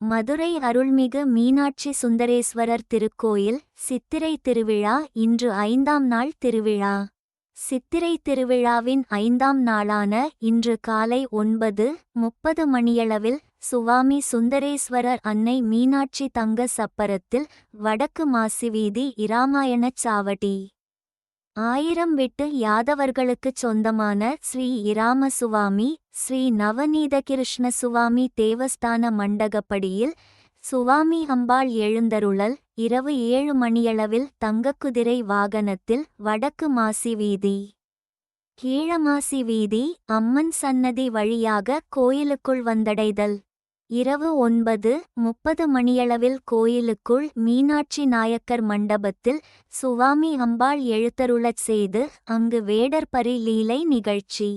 மதுரை அருள்மிகு மீனாட்சி சுந்தரேஸ்வரர் திருக்கோயில் சித்திரை திருவிழா இன்று ஐந்தாம் நாள் திருவிழா. சித்திரை திருவிழாவின் ஐந்தாம் நாளான இன்று காலை ஒன்பது முப்பது மணியளவில் சுவாமி சுந்தரேஸ்வரர் அன்னை மீனாட்சி தங்க சப்பரத்தில் வடக்கு மாசிவீதி இராமாயணச் சாவடி. ஆயிரம் விட்டு யாதவர்களுக்குச் சொந்தமான ஸ்ரீ இராமசுவாமி ஸ்ரீ நவநீத கிருஷ்ண சுவாமி தேவஸ்தான மண்டகப்படியில் சுவாமி அம்பாள் எழுந்தருளல் இரவு ஏழு மணியளவில் தங்கக்குதிரை வாகனத்தில் வடக்கு மாசி வீதி. கீழமாசி வீதி அம்மன் சன்னதி வழியாக கோயிலுக்குள் வந்தடைதல். இரவு ஒன்பது முப்பது மணியளவில் கோயிலுக்குள் மீனாட்சி நாயக்கர் மண்டபத்தில் சுவாமி அம்பாள் எழுத்தருளச் செய்து அங்கு வேடர் பரிலீலை நிகழ்ச்சி.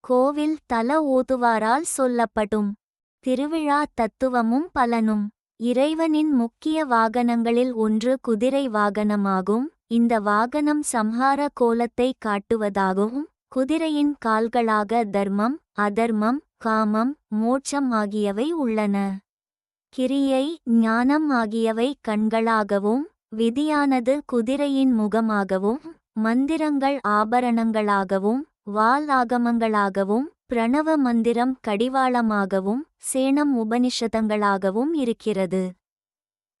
கோவில் தல ஓதுவாரால் சொல்லப்படும். திருவிழா தத்துவமும் பலனும். இறைவனின் முக்கிய வாகனங்களில் ஒன்று குதிரை வாகனமாகும். இந்த வாகனம் சம்ஹார கோலத்தை காட்டுவதாகவும் குதிரையின் கால்களாக தர்மம் அதர்மம் காமம் மோட்சம் ஆகியவை உள்ளன. கிரியை ஞானம் ஆகியவை கண்களாகவும் விதியானது குதிரையின் முகமாகவும் மந்திரங்கள் ஆபரணங்களாகவும் வால் ஆகமங்களாகவும் பிரணவ மந்திரம் கடிவாளமாகவும் சேணம் உபனிஷதங்களாகவும் இருக்கிறது.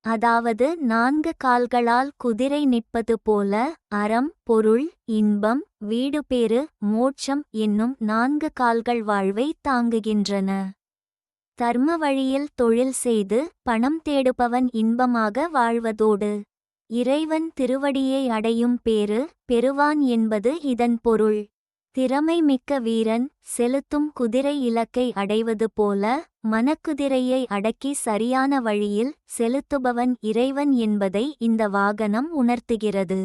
அதாவது நான்கு கால்களால் குதிரை நிற்பது போல அறம் பொருள் இன்பம் வீடுபேறு மோட்சம் என்னும் நான்கு கால்கள் வாழ்வை தாங்குகின்றன. தர்ம வழியில் தொழில் செய்து பணம் தேடுபவன் இன்பமாக வாழ்வதோடு இறைவன் திருவடியை அடையும் பேறு பெறுவான் என்பது இதன் பொருள். திறமை மிக்க வீரன் செலுத்தும் குதிரை இலக்கை அடைவது போல மனக்குதிரையை அடக்கி சரியான வழியில் செலுத்துபவன் இறைவன் என்பதை இந்த வாகனம் உணர்த்துகிறது.